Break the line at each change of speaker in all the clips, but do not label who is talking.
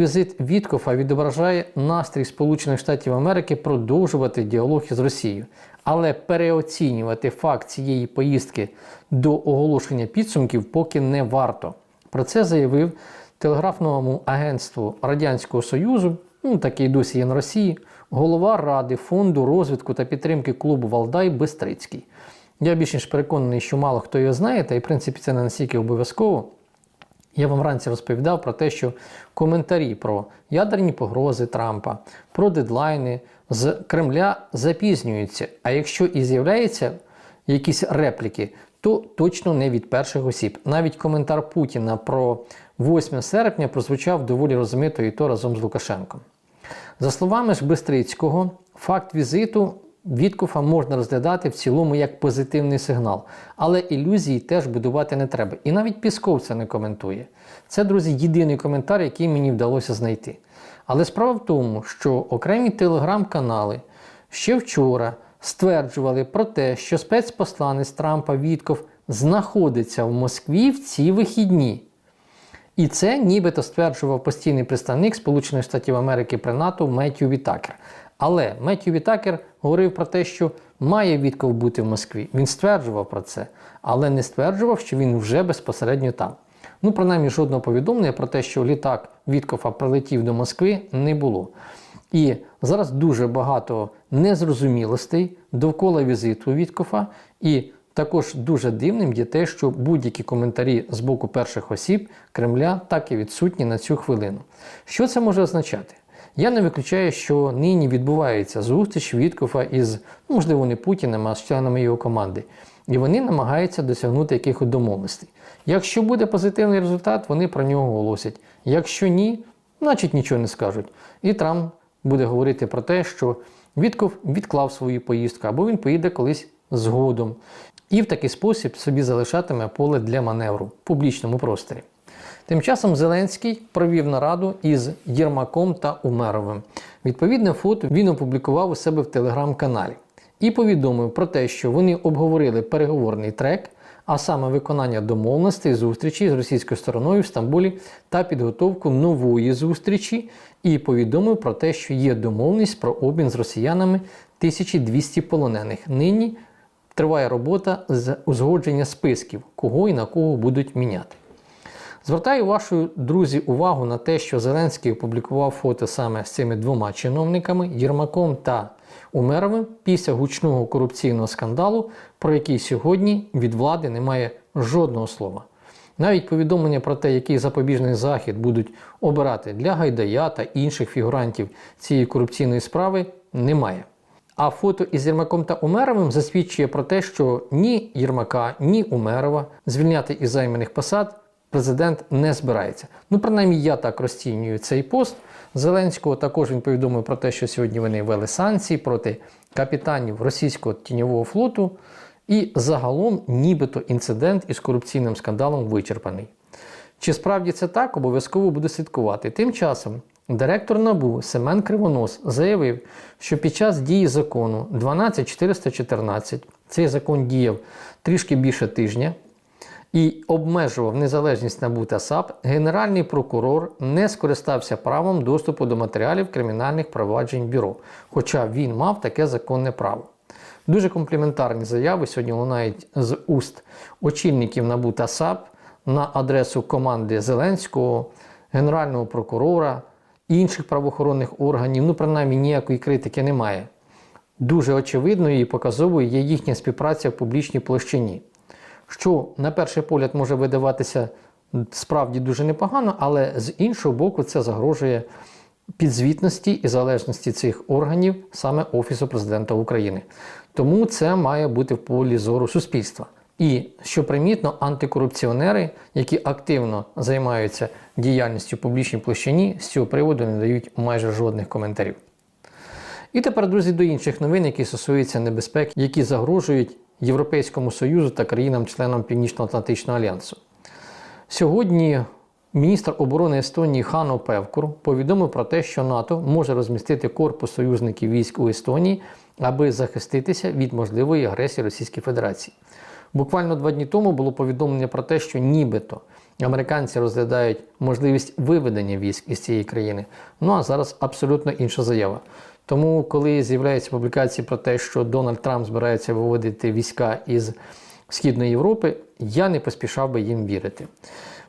Візит Віткофа відображає настрій Сполучених Штатів Америки продовжувати діалог із Росією, але переоцінювати факт цієї поїздки до оголошення підсумків поки не варто. Про це заявив телеграфному агентству Радянського Союзу, ну такий досі є на Росії, голова Ради фонду розвитку та підтримки клубу Валдай Бестрицький. Я більш ніж переконаний, що мало хто його знає, та й в принципі це не настільки обов'язково. Я вам вранці розповідав про те, що коментарі про ядерні погрози Трампа, про дедлайни з Кремля запізнюються. А якщо і з'являються якісь репліки, то точно не від перших осіб. Навіть коментар Путіна про 8 серпня прозвучав доволі розмито і то разом з Лукашенком. За словами ж Бистрицького, факт візиту Віткофа можна розглядати в цілому як позитивний сигнал, але ілюзії теж будувати не треба. І навіть Пісков це не коментує. Це, друзі, єдиний коментар, який мені вдалося знайти. Але справа в тому, що окремі телеграм-канали ще вчора стверджували про те, що спецпосланець Трампа Вітков знаходиться в Москві в ці вихідні. І це нібито стверджував постійний представник Сполучених Штатів Америки при НАТО Меттью Вітакер. Але Меттью Вітакер говорив про те, що має Вітков бути в Москві. Він стверджував про це, але не стверджував, що він вже безпосередньо там. Ну, принаймні, жодного повідомлення про те, що літак Віткофа прилетів до Москви, не було. І зараз дуже багато незрозумілостей довкола візиту Віткофа. І також дуже дивним є те, що будь-які коментарі з боку перших осіб Кремля так і відсутні на цю хвилину. Що це може означати? Я не виключаю, що нині відбувається зустріч Віткофа із, ну, можливо, не Путіним, а з членами його команди. І вони намагаються досягнути якихось домовленостей. Якщо буде позитивний результат, вони про нього оголосять. Якщо ні, значить нічого не скажуть. І Трамп буде говорити про те, що Вітков відклав свою поїздку, або він поїде колись згодом. І в такий спосіб собі залишатиме поле для маневру в публічному просторі. Тим часом Зеленський провів нараду із Єрмаком та Умеровим. Відповідне фото він опублікував у себе в телеграм-каналі і повідомив про те, що вони обговорили переговорний трек, а саме виконання домовленостей зустрічі з російською стороною в Стамбулі та підготовку нової зустрічі, і повідомив про те, що є домовленість про обмін з росіянами 1200 полонених. Нині триває робота з узгодження списків, кого і на кого будуть міняти. Звертаю вашу друзі увагу на те, що Зеленський опублікував фото саме з цими двома чиновниками Єрмаком та Умеровим після гучного корупційного скандалу, про який сьогодні від влади немає жодного слова. Навіть повідомлення про те, який запобіжний захід будуть обирати для Гайдая та інших фігурантів цієї корупційної справи, немає. А фото із Єрмаком та Умеровим засвідчує про те, що ні Єрмака, ні Умерова звільняти із займаних посад президент не збирається. Ну, принаймні, я так розцінюю цей пост. Зеленського також він повідомив про те, що сьогодні вони ввели санкції проти капітанів російського тіньового флоту. І загалом, нібито інцидент із корупційним скандалом вичерпаний. Чи справді це так, обов'язково буде слідкувати. Тим часом директор НАБУ Семен Кривонос заявив, що під час дії закону 12414 цей закон діяв трішки більше тижня і обмежував незалежність НАБУ та САП, генеральний прокурор не скористався правом доступу до матеріалів кримінальних проваджень бюро, хоча він мав таке законне право. Дуже компліментарні заяви сьогодні лунають з уст очільників НАБУ та САП на адресу команди Зеленського, Генерального прокурора інших правоохоронних органів. Ну, принаймні, ніякої критики немає. Дуже очевидною і показовою є їхня співпраця в публічній площині що на перший погляд може видаватися справді дуже непогано, але з іншого боку, це загрожує підзвітності і залежності цих органів саме Офісу президента України. Тому це має бути в полі зору суспільства. І що примітно, антикорупціонери, які активно займаються діяльністю в публічній площині, з цього приводу не дають майже жодних коментарів. І тепер, друзі, до інших новин, які стосуються небезпек, які загрожують Європейському Союзу та країнам-членам Північно-Атлантичного альянсу. Сьогодні міністр оборони Естонії Хано Певкур повідомив про те, що НАТО може розмістити корпус союзників військ у Естонії, аби захиститися від можливої агресії Російської Федерації. Буквально два дні тому було повідомлення про те, що нібито американці розглядають можливість виведення військ із цієї країни. Ну а зараз абсолютно інша заява. Тому, коли з'являються публікації про те, що Дональд Трамп збирається виводити війська із Східної Європи, я не поспішав би їм вірити.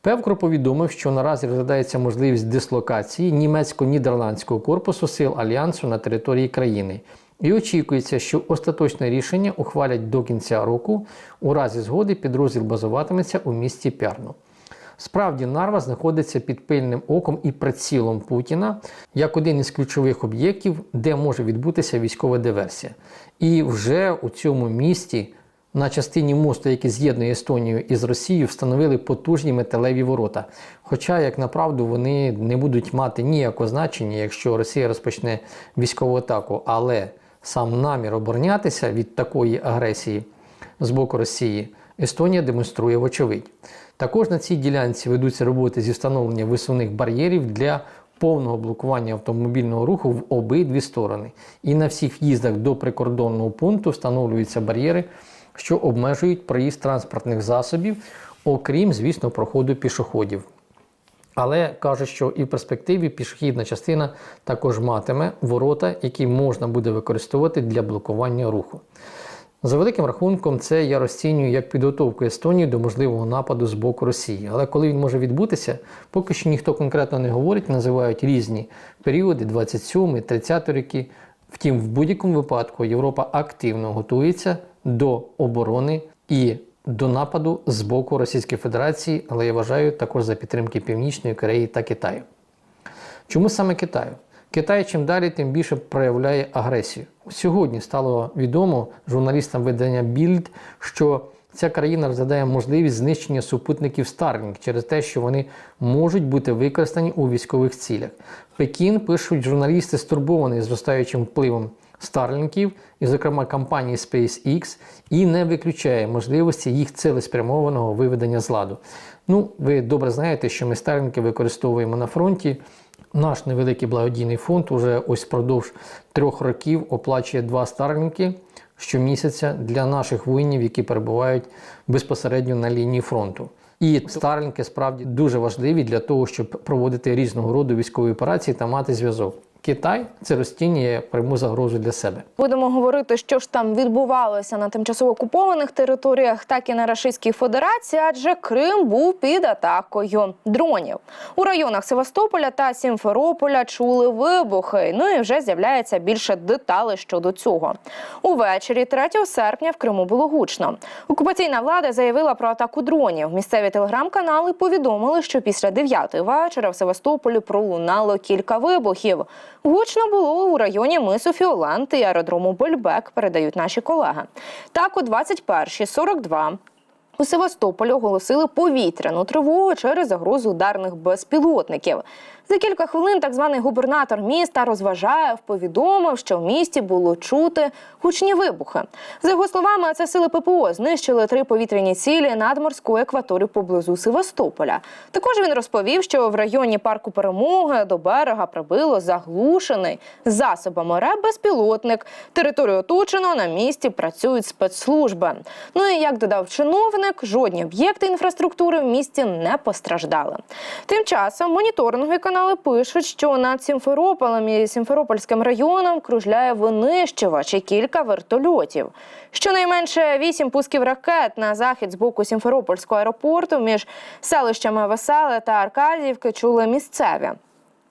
Певкро повідомив, що наразі розглядається можливість дислокації німецько-нідерландського корпусу сил альянсу на території країни. І очікується, що остаточне рішення ухвалять до кінця року. У разі згоди підрозділ базуватиметься у місті Пярну. Справді, Нарва знаходиться під пильним оком і прицілом Путіна як один із ключових об'єктів, де може відбутися військова диверсія. І вже у цьому місті на частині мосту, який з'єднує Естонію із Росією, встановили потужні металеві ворота. Хоча, як направду, вони не будуть мати ніякого значення, якщо Росія розпочне військову атаку. Але сам намір оборонятися від такої агресії з боку Росії Естонія демонструє вочевидь. Також на цій ділянці ведуться роботи зі встановлення висувних бар'єрів для повного блокування автомобільного руху в обидві сторони. І на всіх в'їздах до прикордонного пункту встановлюються бар'єри, що обмежують проїзд транспортних засобів, окрім, звісно, проходу пішоходів. Але кажуть, що і в перспективі пішохідна частина також матиме ворота, які можна буде використовувати для блокування руху. За великим рахунком, це я розцінюю як підготовку Естонії до можливого нападу з боку Росії. Але коли він може відбутися, поки що ніхто конкретно не говорить, називають різні періоди 27, 30 роки. Втім, в будь-якому випадку Європа активно готується до оборони і до нападу з боку Російської Федерації, але я вважаю також за підтримки Північної Кореї та Китаю. Чому саме Китаю? Китай чим далі, тим більше проявляє агресію. Сьогодні стало відомо журналістам видання Bild, що ця країна розглядає можливість знищення супутників Starlink через те, що вони можуть бути використані у військових цілях. Пекін пишуть журналісти, стурбований зростаючим впливом Старлінків, і, зокрема, компанії SpaceX, і не виключає можливості їх цілеспрямованого виведення з ладу. Ну, ви добре знаєте, що ми Старлінки використовуємо на фронті. Наш невеликий благодійний фонд уже ось впродовж трьох років оплачує два старлінки щомісяця для наших воїнів, які перебувають безпосередньо на лінії фронту. І старлінки справді дуже важливі для того, щоб проводити різного роду військові операції та мати зв'язок. Китай це розцінює пряму загрозу для себе.
Будемо говорити, що ж там відбувалося на тимчасово окупованих територіях, так і на Рашистській Федерації, адже Крим був під атакою дронів. У районах Севастополя та Сімферополя чули вибухи. Ну і вже з'являється більше деталей щодо цього. Увечері 3 серпня в Криму було гучно. Окупаційна влада заявила про атаку дронів. Місцеві телеграм-канали повідомили, що після 9 вечора в Севастополі пролунало кілька вибухів. Гучно було у районі мису Фіоланти і аеродрому Больбек, передають наші колеги. Так, о 21.42 у Севастополі оголосили повітряну тривогу через загрозу ударних безпілотників. За кілька хвилин так званий губернатор міста розважаєв, повідомив, що в місті було чути гучні вибухи. За його словами, це сили ППО знищили три повітряні цілі над морською акваторією поблизу Севастополя. Також він розповів, що в районі парку перемоги до берега прибило заглушений засобами РЕБ безпілотник. Територію оточено на місці працюють спецслужби. Ну і як додав чиновник, жодні об'єкти інфраструктури в місті не постраждали. Тим часом моніторингові канали пишуть, що над Сімферополем і Сімферопольським районом кружляє винищувач і кілька вертольотів. Щонайменше вісім пусків ракет на захід з боку Сімферопольського аеропорту між селищами Веселе та Аркадіївки чули місцеві.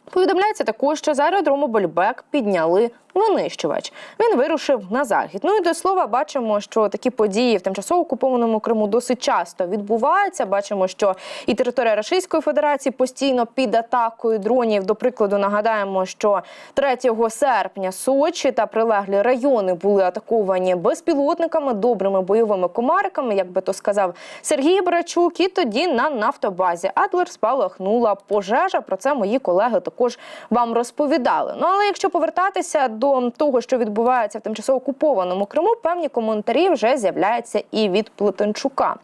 Повідомляється також, що з аеродрому Бельбек підняли винищувач. Він вирушив на захід. Ну і до слова, бачимо, що такі події в тимчасово окупованому Криму досить часто відбуваються. Бачимо, що і територія Російської Федерації постійно під атакою дронів. До прикладу, нагадаємо, що 3 серпня Сочі та прилеглі райони були атаковані безпілотниками, добрими бойовими комариками, як би то сказав Сергій Брачук. І тоді на нафтобазі Адлер спалахнула пожежа. Про це мої колеги також вам розповідали. Ну але якщо повертатися до того, що відбувається в тимчасово окупованому Криму, певні коментарі вже з'являються і від Плетенчука.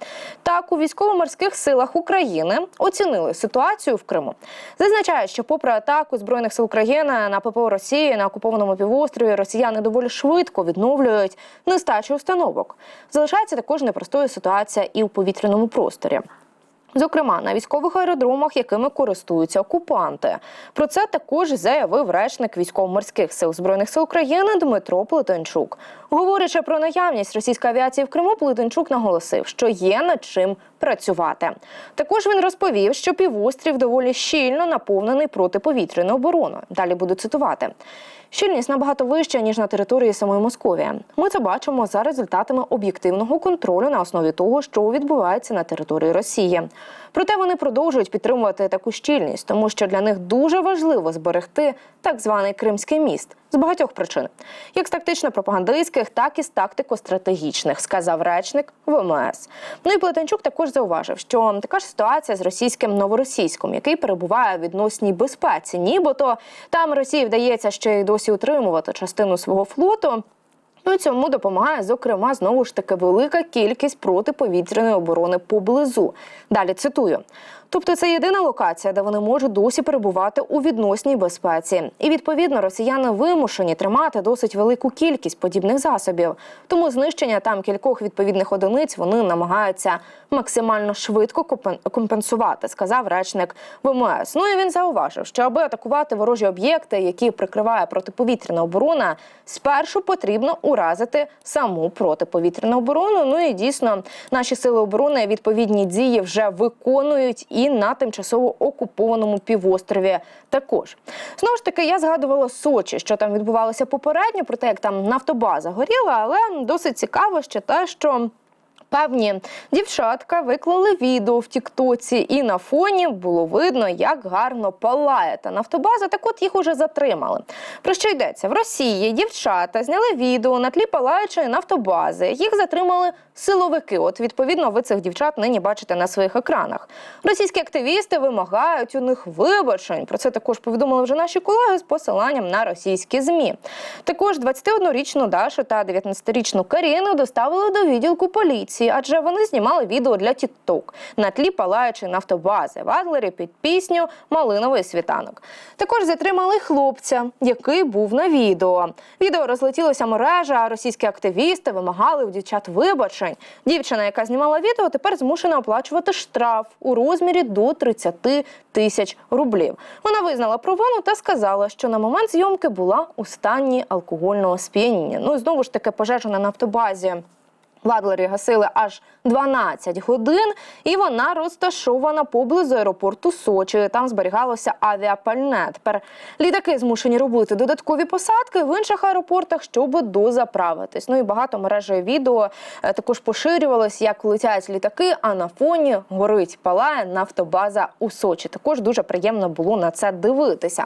Так, у військово-морських силах України оцінили ситуацію в Криму. Зазначають, що попри атаку збройних сил України на ППО Росії на окупованому півострові, росіяни доволі швидко відновлюють нестачу установок. Залишається також непростою ситуація і в повітряному просторі. Зокрема, на військових аеродромах, якими користуються окупанти. Про це також заявив речник військово-морських сил збройних сил України Дмитро Плетенчук. Говорячи про наявність російської авіації в Криму, Плетенчук наголосив, що є над чим працювати. Також він розповів, що півострів доволі щільно наповнений протиповітряною обороною. Далі буду цитувати. Щільність набагато вища ніж на території самої Московії. Ми це бачимо за результатами об'єктивного контролю на основі того, що відбувається на території Росії. Проте вони продовжують підтримувати таку щільність, тому що для них дуже важливо зберегти так званий Кримський міст з багатьох причин, як з тактично-пропагандистських, так і з тактико-стратегічних, сказав речник ВМС. Ну і Плетенчук також зауважив, що така ж ситуація з російським новоросійськом, який перебуває в відносній безпеці, нібито там Росії вдається ще й досі утримувати частину свого флоту. Ну цьому допомагає, зокрема, знову ж таки велика кількість протиповітряної оборони поблизу. Далі цитую. Тобто це єдина локація, де вони можуть досі перебувати у відносній безпеці. І відповідно росіяни вимушені тримати досить велику кількість подібних засобів. Тому знищення там кількох відповідних одиниць вони намагаються максимально швидко компен- компенсувати, сказав речник ВМС. Ну і він зауважив, що аби атакувати ворожі об'єкти, які прикриває протиповітряна оборона, спершу потрібно уразити саму протиповітряну оборону. Ну і дійсно наші сили оборони відповідні дії вже виконують і на тимчасово окупованому півострові. Також знову ж таки я згадувала Сочі, що там відбувалося попередньо, про те, як там нафтобаза горіла, але досить цікаво ще те, що. Певні дівчатка виклали відео в Тіктоці, і на фоні було видно, як гарно палає та нафтобаза. Так от їх уже затримали. Про що йдеться? В Росії дівчата зняли відео на тлі палаючої нафтобази. Їх затримали силовики. От відповідно, ви цих дівчат нині бачите на своїх екранах. Російські активісти вимагають у них вибачень. Про це також повідомили вже наші колеги з посиланням на російські змі. Також 21-річну Дашу та 19-річну Каріну доставили до відділку поліції, адже вони знімали відео для TikTok на тлі палаючої нафтобази в Адлері під пісню Малиновий світанок. Також затримали хлопця, який був на відео. Відео розлетілося мережа, а російські активісти вимагали у дівчат вибачень. Дівчина, яка знімала відео, тепер змушена оплачувати штраф у розмірі до 30 тисяч рублів. Вона визнала провину та сказала, що на момент зйомки була у стані алкогольного сп'яніння. Ну і знову ж таки пожежа на нафтобазі. В Адлері гасили аж 12 годин, і вона розташована поблизу аеропорту Сочі. Там зберігалося авіапальне. Тепер літаки змушені робити додаткові посадки в інших аеропортах, щоб дозаправитись. Ну і багато мережею відео е, також поширювалось, як летять літаки, а на фоні горить палає нафтобаза у Сочі. Також дуже приємно було на це дивитися.